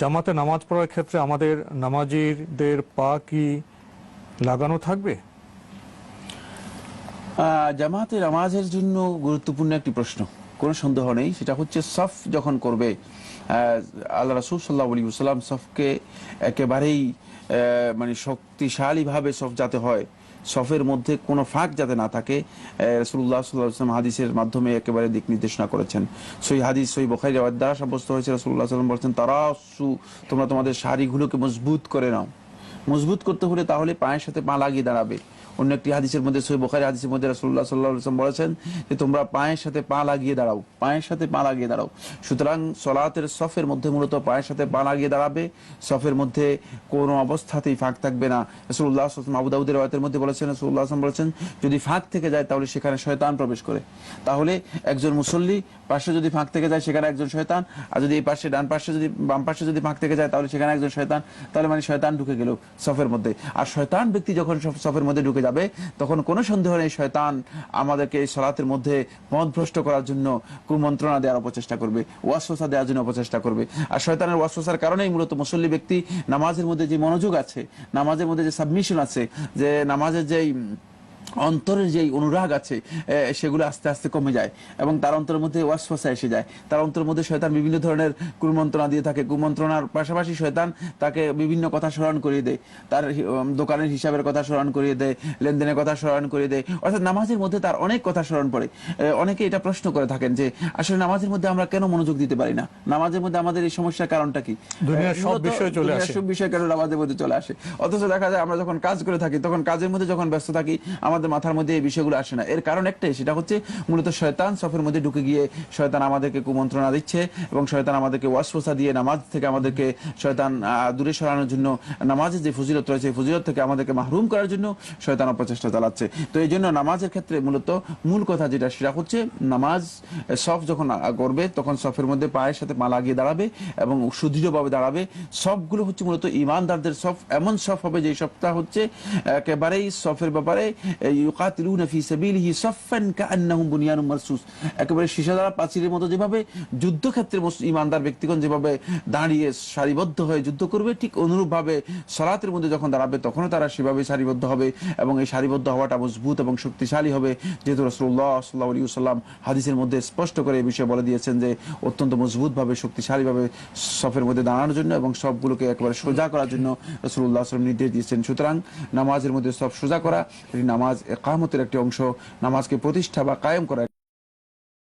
জামাতে নামাজ পড়ার ক্ষেত্রে আমাদের নামাজিদের পা কি লাগানো থাকবে? জামাতে নামাজের জন্য গুরুত্বপূর্ণ একটি প্রশ্ন। কোনো সন্দেহ নেই, সেটা হচ্ছে সফ যখন করবে আল্লাহ রাসুল সাল্লাহ সফকে একেবারেই মানে শক্তিশালীভাবে সফ যাতে হয় সফের মধ্যে কোনো ফাঁক যাতে না থাকে রসুল্লাহ সাল্লাম হাদিসের মাধ্যমে একেবারে দিক নির্দেশনা করেছেন। সই হাদিস সই বখারি দ্বারা সাব্যস্ত হয়েছে রসুল্লাহ সাল্লাম বলছেন তারা তোমরা তোমাদের শাড়িগুলোকে মজবুত করে নাও। মজবুত করতে হলে তাহলে পায়ের সাথে পা লাগিয়ে দাঁড়াবে। অন্য একটি হাদিসের মধ্যে সই বোখারি হাদিসের মধ্যে আলাইহি ওয়াসাল্লাম বলেছেন যে, তোমরা পায়ের সাথে পা লাগিয়ে দাঁড়াও, পায়ের সাথে পা লাগিয়ে দাঁড়াও। সুতরাং সলাতের সফের মধ্যে মূলত পায়ের সাথে পা লাগিয়ে দাঁড়াবে। সফের মধ্যে কোনো অবস্থাতেই ফাঁক থাকবে না। রাসূলুল্লাহ সাল্লাল্লাহু আলাইহি ওয়াসাল্লাম আবু দাউদের রাওয়ায়াতের মধ্যে বলেছেন আলাইহি ওয়াসাল্লাম বলেছেন, যদি ফাঁক থেকে যায়, তাহলে সেখানে শয়তান প্রবেশ করে। তাহলে একজন মুসল্লি পাশে যদি ফাঁক থেকে যায়, সেখানে একজন শয়তান, আর যদি এই পাশে, ডান পাশে যদি, বাম পাশে যদি ফাঁক থেকে যায়, তাহলে সেখানে একজন শয়তান, তাহলে মানে শয়তান ঢুকে গেল। সফের মধ্যে। আর শয়তান ব্যক্তি যখন সফ- সফের মধ্যে ঢুকে যাবে, তখন কোনো সন্দেহ নেই, শয়তান আমাদেরকে এই সলাতের মধ্যে পথভ্রষ্ট করার জন্য কুমন্ত্রণা দেওয়ার অপচেষ্টা করবে ওয়াসোসা দেওয়ার জন্য অপচেষ্টা করবে। আর শয়তানের ওয়াসোসার কারণেই মূলত মুসল্লি ব্যক্তি নামাজের মধ্যে যে মনোযোগ আছে, নামাজের মধ্যে যে সাবমিশন আছে, যে নামাজের যেই অন্তরের যে অনুরাগ আছে সেগুলো আস্তে আস্তে কমে যায় এবং তার অন্তরের মধ্যে ওয়াসফাসা এসে যায়। তার অন্তরের মধ্যে শয়তান বিভিন্ন ধরনের কুমন্ত্রণা দিয়ে থাকে। কুমন্ত্রণার পাশাপাশি শয়তান তাকে বিভিন্ন কথা স্মরণ করিয়ে দেয়। তার দোকানের হিসাবের কথা স্মরণ করিয়ে দেয় লেনদেনের কথা স্মরণ করিয়ে দেয়। অর্থাৎ নামাজের মধ্যে তার অনেক কথা স্মরণ পড়ে। অনেকে এটা প্রশ্ন করে থাকেন যে আসলে নামাজের মধ্যে আমরা কেন মনোযোগ দিতে পারি না? নামাজের মধ্যে আমাদের এই সমস্যার কারণটা কি। সব বিষয় কেন নামাজের মধ্যে চলে আসে? অথচ দেখা যায় আমরা যখন কাজ করে থাকি তখন কাজের মধ্যে যখন ব্যস্ত থাকি আমাদের মাথার মধ্যে এই বিষয়গুলো আসে না। এর কারণ একটাই, সেটা হচ্ছে মূলত শয়তান সফের মধ্যে ঢুকে গিয়ে শয়তান আমাদেরকে কুমন্ত্রণা দিচ্ছে এবং শয়তান আমাদেরকে ওয়াসফোসা দিয়ে নামাজ থেকে আমাদেরকে শয়তান দূরে সরানোর জন্য নামাজের যে ফজিলত রয়েছে ফজিলত থেকে আমাদেরকে মাহরুম করার জন্য শয়তান অপচেষ্টা চালাচ্ছে। তো এই জন্য নামাজের ক্ষেত্রে মূলত মূল কথা যেটা, সেটা হচ্ছে নামাজ সফ যখন করবে, তখন সফের মধ্যে পায়ের সাথে পা লাগিয়ে দাঁড়াবে এবং সুদৃঢ়ভাবে দাঁড়াবে। সবগুলো হচ্ছে মূলত ইমানদারদের সফ, এমন সফ হবে যে সফটা হচ্ছে একেবারেই সফের ব্যাপারে ইউকাতিলুনা ফি সাবিলিহি সাফফান কাআন্নাহুম বুনিয়ানুম মারসুস। একেবারে সীসা দ্বারা প্রাচীরের মতো যেভাবে যুদ্ধক্ষেত্রে ইমানদার ব্যক্তিগণ যেভাবে দাঁড়িয়ে সারিবদ্ধ হয়ে যুদ্ধ করবে, ঠিক অনুরূপভাবে সলাতের মধ্যে যখন দাঁড়াবে, তখনও তারা সেভাবে সারিবদ্ধ হবে এবং এই সারিবদ্ধ হওয়াটা মজবুত এবং শক্তিশালী হবে। যেহেতু রসুল্লাহ সাল্লাহ আলী সাল্লাম হাদিসের মধ্যে স্পষ্ট করে এই বিষয়ে বলে দিয়েছেন যে, অত্যন্ত মজবুতভাবে, শক্তিশালীভাবে সফের মধ্যে দাঁড়ানোর জন্য এবং সবগুলোকে একেবারে সোজা করার জন্য রসুল্লাহ আসলাম নির্দেশ দিয়েছেন। সুতরাং নামাজের মধ্যে সব সোজা করা, এটি নামাজ একামতের একটি অংশ নামাজকে প্রতিষ্ঠা বা কায়েম করা